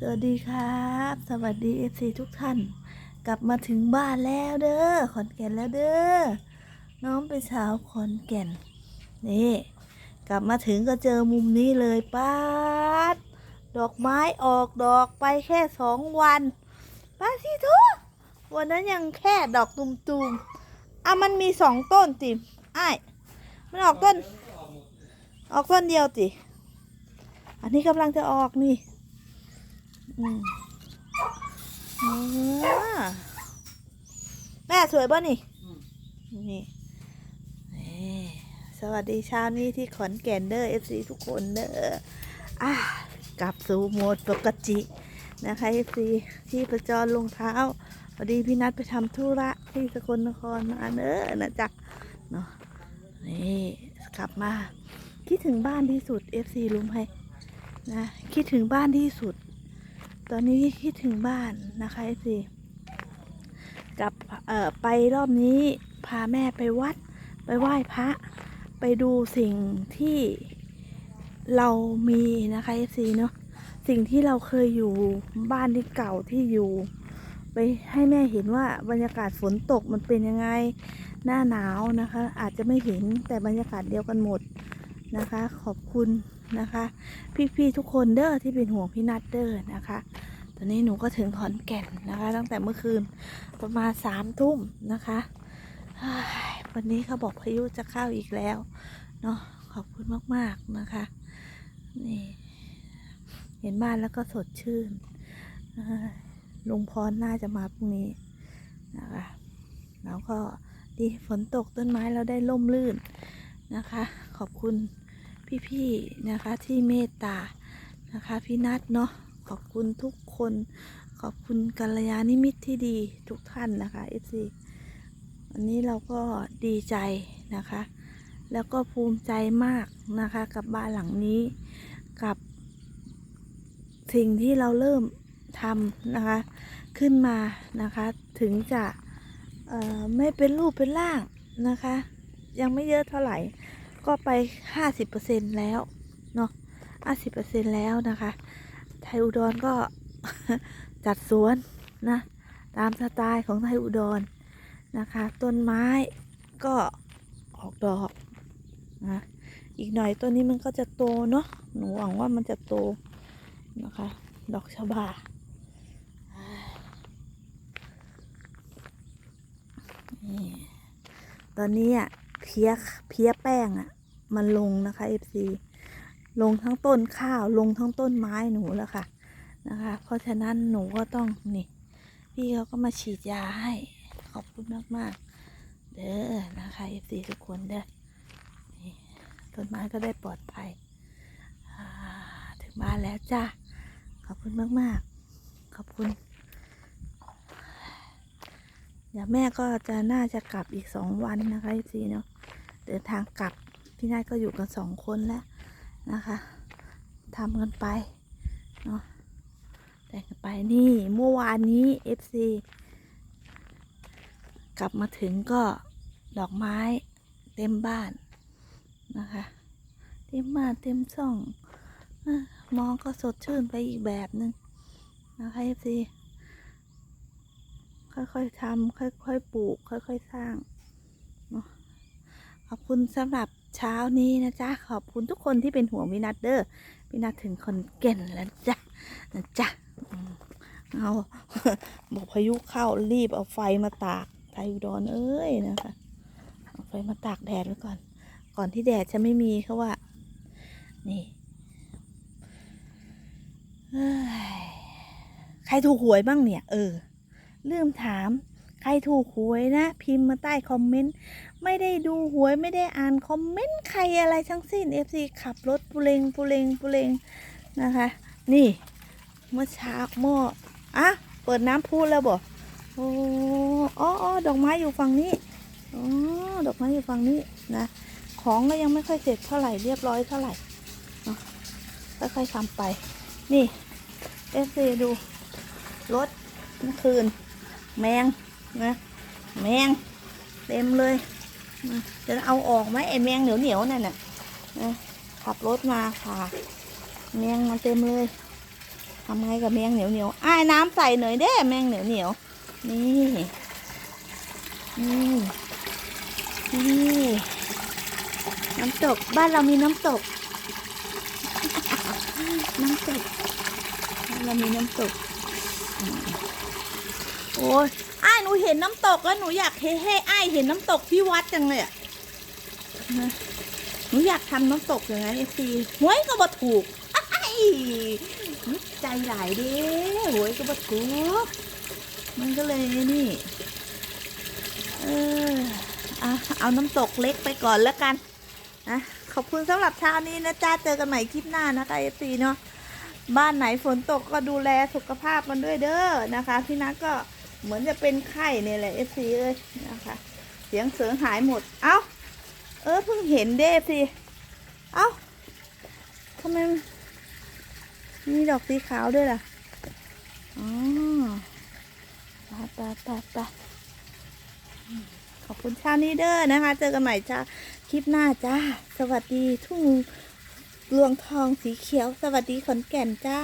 สวัสดีครับ สวัสดีเอฟซีทุกท่าน กลับมาถึงบ้านแล้วเด้อขอนแก่นแล้วเด้อน้องเป็นสาวขอนแก่นนี่กลับมาถึงก็เจอมุมนี้เลยป้าดดอกไม้ออกดอกไปแค่สองวันป้าสิทุวันนั้นยังแค่ดอกตุ่มๆอะมันมีสองต้นติไอ้มันออกต้น ออกต้นเดียวติ อันนี้กำลังจะออกนี่ แม่สวยป่ะนี่นี่ สวัสดีเช้านี้ที่ขอนแก่นเด้อเอฟซีทุกคนเด้ออะกลับสู่โหมดปกตินะคะเอฟซีที่ประจรลงเท้าพอดีพี่นัดไปทำธุระที่สกลนครมาเนอะนะจ๊ะเนาะนี่กลับมา คิดถึงบ้านที่สุด FC รู้ไหมนะคิดถึงบ้านที่สุด ตอนนี้คิดถึงบ้านนะคะ FC กลับไปรอบนี้พาแม่ไปวัด ไปไหว้พระ ไปดูสิ่งที่เรามีนะคะ FC เนาะสิ่งที่เราเคยอยู่บ้านที่เก่าที่อยู่ ไปให้แม่เห็นว่าบรรยากาศฝนตกมันเป็นยังไงหน้าหนาวนะคะ อาจจะไม่เห็นแต่บรรยากาศเดียวกันหมดนะคะ ขอบคุณ นะคะ พี่ๆทุกคนเด้อที่เป็นห่วงพี่นัดเด้อนะคะ ตอนนี้หนูก็ถึงขอนแก่นนะคะ ตั้งแต่เมื่อคืนประมาณสามทุ่มนะคะวันนี้เขาบอกพายุจะเข้าอีกแล้วเนาะขอบคุณมากๆนะคะนี่เห็นบ้านแล้วก็สดชื่นลุงพรน่าจะมาพรุ่งนี้นะคะแล้วก็ดีฝนตกต้นไม้เราได้ล่มลื่นนะคะ ขอบคุณ พี่ๆนะคะที่เมตตานะคะพี่นัทเนาะขอบคุณทุกคน ขอบคุณกัลยาณมิตรที่ดีทุกท่านนะคะเอซีวันนี้เราก็ดีใจนะคะ แล้วก็ภูมิใจมากนะคะกับบ้านหลังนี้กับสิ่งที่เราเริ่มทำนะคะ ขึ้นมานะคะ ถึงจะไม่เป็นรูปเป็นร่างนะคะ ยังไม่เยอะเท่าไหร่ ก็ไป 50%แล้ว เนาะ50%แล้วนะคะ ไทยอุดรก็จัดสวนนะ ตามสไตล์ของไทยอุดรนะคะ ต้นไม้ก็ออกดอกนะอีกหน่อยต้นนี้มันก็จะโตเนาะหนูหวังว่ามันจะโตนะคะ ดอกชบาตอนนี้อะเพี้ยเพี้ยแป้งอะ มันลงนะคะ FC ลงทั้งต้นข้าวลงทั้งต้นไม้หนูแล้วค่ะนะคะ เพราะฉะนั้นหนูก็ต้องนี่พี่เขาก็มาฉีดยาให้ขอบคุณมากๆ เด้อนะคะ FC ทุกคนเด้อต้นไม้ก็ได้ปลอดภัยถึงบ้านแล้วจ้าขอบคุณมากๆ ขอบคุณเดี๋ยวแม่ก็จะน่าจะกลับอีกสองวันนะคะ FC เนาะเดินทางกลับ พี่นายก็อยู่กันสองคนแล้วนะคะทำกันไปเนาะแต่งกันไปนี่เมื่อวานนี้ FC กลับมาถึงก็ดอกไม้เต็มบ้านนะคะเต็มบ้านเต็มช่องอมองก็สดชื่นไปอีกแบบหนึ่งนะคะ FC ค่อยๆทำค่อยๆปลูก ค่อยๆสร้าง ขอบคุณสำหรับเช้านี้นะจ๊ะ ขอบคุณทุกคนที่เป็นห่วงวินัทเดอร์วินัทถึงคนเก่นแล้วจ้ะนะจ๊ะเอาบอกพายุเข้ารีบเอาไฟมาตากไทยอุดรเอ้ยนะคะเอาไฟมาตากแดดไว้ก่อน ก่อนที่แดดจะไม่มีเขาว่า นี่ใครถูกหวยบ้างเนี่ย เออ ลืมถาม ครถูกหวยนะ พิมพ์มาใต้คอมเมนต์ ไม่ได้ดูหวยไม่ได้อ่านคอมเมนต์ใครอะไรทั้งสิ้น FC ขับรถปุเรงปุเรงปุเรงนะคะ นี่เมื่อเช้าเมื่ออะเปิดน้ำพูดแล้วบ่โอ้อ๋อดอกไม้อยู่ฝั่งนี้อ๋อดอกไม้อยู่ฝั่งนี้นะ ของก็ยังไม่ค่อยเสร็จเท่าไหร่เรียบร้อยเท่าไหร่นะค่อยๆทำไป นี่ FC ดูรถเมื่อคืน แมง นะแมงเต็มเลยจะเอาออกไหมไอแมงเหนียวเหนียวนั่นน่ะขับรถมาค่ะแมงมันเต็มเลยทำไงกับแมงเหนียวเหนียวอ้ายน้ำใส่หน่อยเด้แมงเหนียวเหนียวนี่นี่นี่น้ำตกบ้านเรามีน้ำตก น้ำตกบ้านเรามีน้ำตก โอ้ยอ้ายหนูเห็นน้ำตกแล้วหนูอยากให้ให้อ้ายเห็นน้ำตกที่วัดจังเลยอะนะหนูอยากทำน้ำตกอย่างนั้นเอซีหวยก็บ่ถูกอ้ใจหลายเด้หวยก็บ่ถูกมันก็เลยนี่เอออาเอาน้ำตกเล็กไปก่อนแล้วกันนะขอบคุณสำหรับเช้านี้นะจ้าเจอกันใหม่คลิปหน้านะคะเอซีเนาะบ้านไหนฝนตกก็ดูแลสุขภาพมันด้วยเด้อนะคะพี่นัทก็ เหมือนจะเป็นไข้เนี่ยแหละเอฟซีเอ้ยนะคะ เสียงเสริงหายหมด เอ้า เออเพิ่งเห็นเด้สิเอ้าทำไมมีดอกสีขาวด้วยล่ะ อ๋อไปไปไปไปขอบคุณชานีเด้อนะคะ เจอกันใหม่จ้าคลิปหน้าจ้า สวัสดีทุ่งรวงทองสีเขียว สวัสดีขอนแก่นจ้า